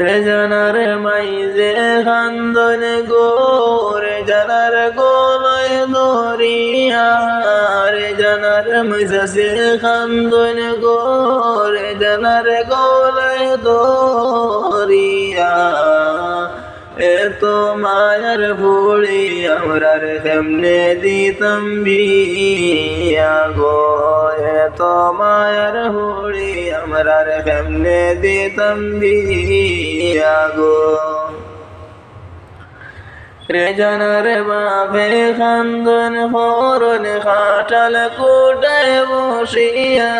রে জানার মাইজে খান্দন গো রে জানার গোলয় দরিয়া। রে জানার মাইজে খান্দন গো রে জানার গোলয় দরিয়া। এত মায়ার ভুড়ি কেমনে দিতাম বিয়া গো, এত মায়ার আমরার কেমনে দিতাম বিয়া গো রে জানার বাপে খান্দন হরণ খাটাল কুটায় বসিয়া।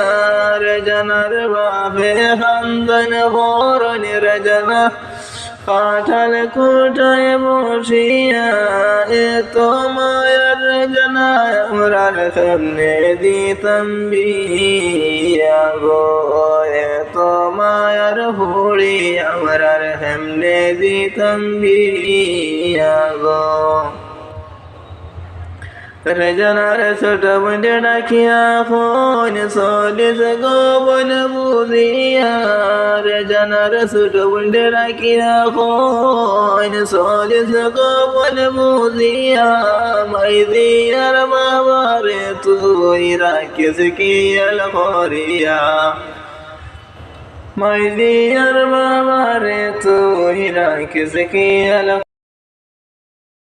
রে জানার বাপে খান্দন হরণ রে জানা কাঁঠাল কুটায় বসিয়া। মায়ার জানায় আমরার সামনে দিতাম বিয়া গো হুড়ি আমরার সামনে দিতাম বিয়া গো রজনার ছোট বন্ধে ডাকিয়া ফোন সলিস গোবন বুঝিয়া। রজনার ছোট বন্ধে ডাকিয়া ফোন সলিস গোবন বুঝিয়া। মাই দিয়ার বাবারে তুই রাখিস কি করিয়া। মাই দিয়ার বাবারে তুই রাখিস